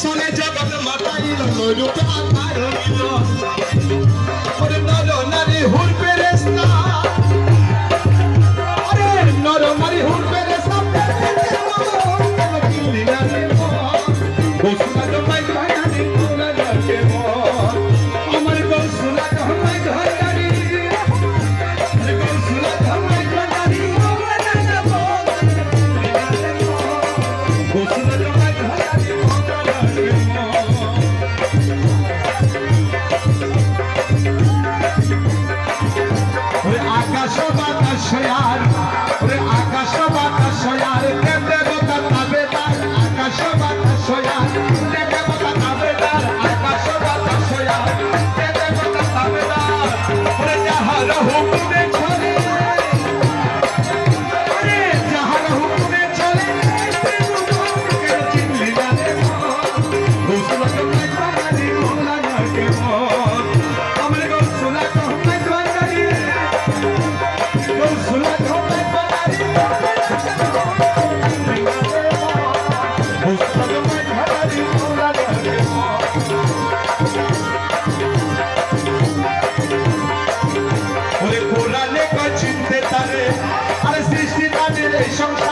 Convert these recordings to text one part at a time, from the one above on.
Sole jabat mata ilo, no yuta akaro ilo. 可以啊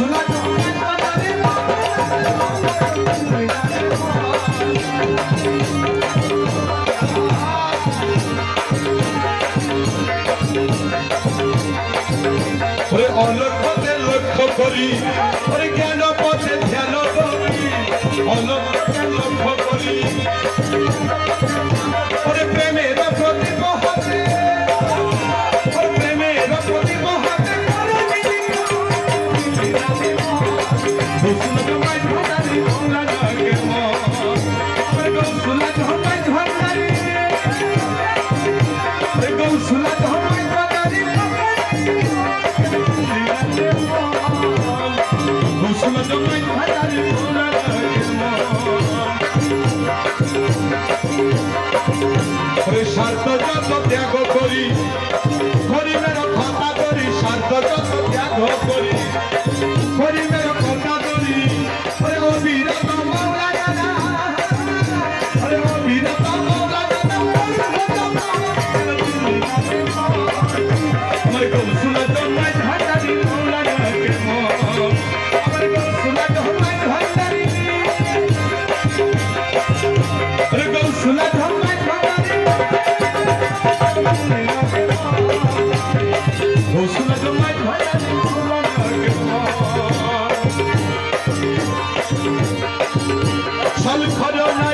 Let's go. লক্ষ্য করি। ওরে প্রেমের প্রদীপ হাতে, ওরে প্রেমের প্রদীপ হাতে বিষ্ণু জমাই ঝোলারি বাংলা জগে মরে গৌসুলা জমাই ঝোলারি রে গৌসুলা জমাই ঝোলারি গৌসুলা জমাই স্বার্থ যত ত্যাগ করি। গরিবের কথা করি, স্বার্থ যত ত্যাগ করি। গরিবের কথা করি। অবিরত মৌলা দাদা অবিরত মৌলা Let Thank you.